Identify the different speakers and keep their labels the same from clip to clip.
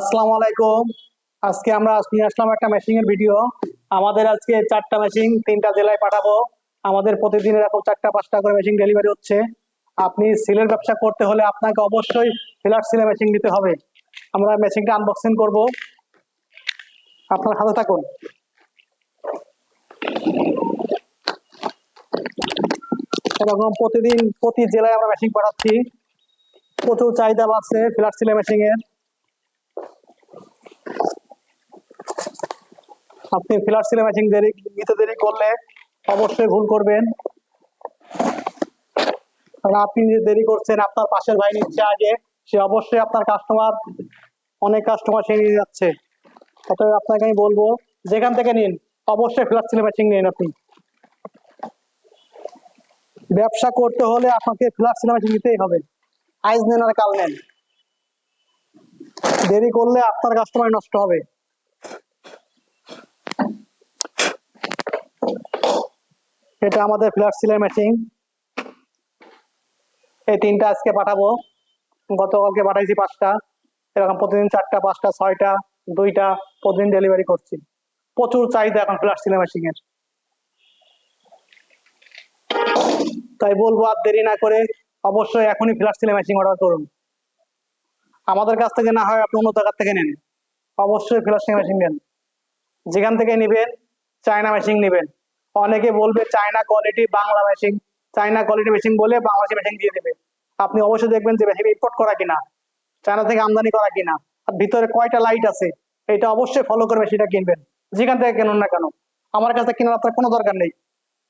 Speaker 1: আসসালামু আলাইকুম। আজকে আমরা নিয়ে আসলাম একটা মেশিং এর ভিডিও আমাদের আজকে চারটা মেশিন তিনটা জেলায় পাঠাবো। আমাদের প্রতিদিন এরকম চারটা, পাঁচটা করে মেশিন ডেলিভারি হচ্ছে। আপনি সিলের ব্যবসা করতে হলে আপনাকে অবশ্যই ফিলার সিলে মেশিন নিতে হবে। আমরা মেশিনটা আনবক্সিং করব। আপনার হাতে থাকুন। এরকম প্রতিদিন প্রতি জেলায় আমরা মেশিন পাঠাচ্ছি। প্রচুর চাহিদা বাড়ছে ফিলার সিলে মেশিন এর আপনি ফিলার সিলে ম্যাচিং দেরি নিতে দেরি করলে অবশ্যই ভুল করবেন। কারণ আপনি যে দেরি করছেন, আপনার পাশের ভাই নিচ্ছে আগে, সে অবশ্যই আপনার কাস্টমার অনেক কাস্টমার সে নিয়ে যাচ্ছে। অতএব আপনাকে আমি বলব, যেখান থেকে নিন, অবশ্যই ফিলার সিলে ম্যাচিং নিন আপনি। ব্যবসা করতে হলে আপনাকে ফিলার সিলে ম্যাচিং নিতেই হবে। আইজ নেন আর কাল নেন। দেরি করলে আপনার কাস্টমার নষ্ট হবে। এটা আমাদের ফ্ল্যাট সিলাই মেশিন এই তিনটা আজকে পাঠাবো। গতকালকে পাঠাইছি পাঁচটা। এরকম প্রতিদিন চারটা, পাঁচটা, ছয়টা, দুইটা প্রতিদিন ডেলিভারি করছি। প্রচুর চাহিদা এখন ফ্ল্যাট সিলাই মেশিন এর। তাই বলব আর দেরি না করে অবশ্যই এখনই ফ্ল্যাট সিলাই মেশিন অর্ডার করুন। আমাদের কাছ থেকে না হয় আপনি অন্য জায়গার থেকে নেন। অবশ্যই ফ্ল্যাট মেশিন নেন। যেখান থেকে নেবেন, চায়না মেশিন নেবেন। অনেকে বলবে China quality Bangla machine, China quality machine বলে বাংলাদেশি মেশিন দিয়ে দেবে। আপনি অবশ্যই দেখবেন যে মেশিন ইম্পোর্ট করা কিনা, চায়না থেকে আমদানি করা কিনা। আর ভিতরে কয়টা লাইট আছে, এটা অবশ্যই ফলো করে মেশিনটা কিনবেন। যেখান থেকে কেনুন না কেন। আমার কাছে কেনার আপনার কোনো দরকার নেই।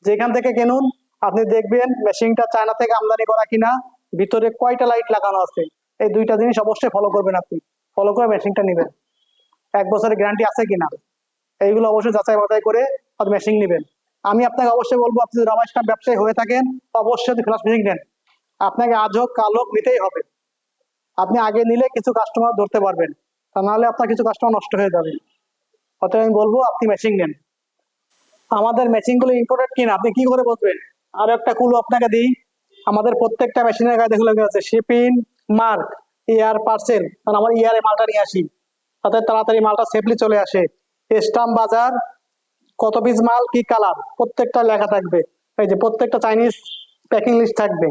Speaker 1: যেখান থেকে কিনুন, আপনি দেখবেন মেশিনটা চায়না থেকে আমদানি করা কিনা, ভিতরে কয়টা লাইট লাগানো আছে। এই দুইটা জিনিস অবশ্যই ফলো করবেন আপনি। ফলো করে মেশিনটা নেবেন। এক বছরের গ্যারান্টি আছে কিনা? এইগুলো অবশ্যই যাচাই বাছাই করে মেশিন নেবেন। আমি আপনাকে অবশ্যই বলব, আপনি যদি রমেশ কাপ ব্যবসায়ী হয়ে থাকেন, অবশ্যই ফ্লাশ মেশিন নেন। আপনাকে আজ হোক, কাল হোক, নিতেই হবে। আপনি আগে নিলে কিছু কাস্টমার ধরতে পারবেন। তা নাহলে আপনার কিছু কাস্টমার নষ্ট হয়ে যাবে। অতএব আমি বলব, আপনি মেশিন নেন। আমাদের মেশিনগুলো ইম্পোর্টেড কিনা, আপনি কি করে বলবেন আর একটা কুলু আপনাকে দিই। আমাদের প্রত্যেকটা মেশিনের গায়ে দেখলে আছে শিপিং মার্ক ইয়ার পার্সেল কারণ আমার ইয়ারে মালটা নিয়ে আসি। তাতে তাড়াতাড়ি মালটা সেফলি চলে আসে। স্টাম্প বাজার, কত পিস মাল, কি কালার প্রত্যেকটা লেখা থাকবে। এই যে প্রত্যেকটা চাইনিজ প্যাকিং লিস্ট থাকবে।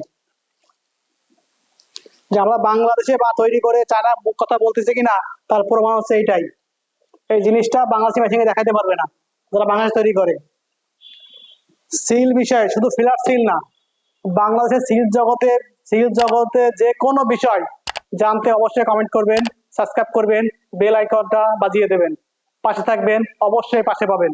Speaker 1: যে আমরা বাংলাদেশে বা তৈরি করে চায়না কথা বলতেছে কিনা, তার প্রমাণ হচ্ছে এইটাই। এই জিনিসটা বাংলাদেশি মেশিনে দেখাতে পারবে না, যারা বাংলাদেশ তৈরি করে। সিল বিষয়, শুধু ফিলার সিল না, বাংলাদেশের সিল জগতে সিল জগতে যে কোনো বিষয় জানতে অবশ্যই কমেন্ট করবেন সাবস্ক্রাইব করবেন বেল আইকনটা বাজিয়ে দেবেন। পাশে থাকবেন, অবশ্যই পাশে পাবেন।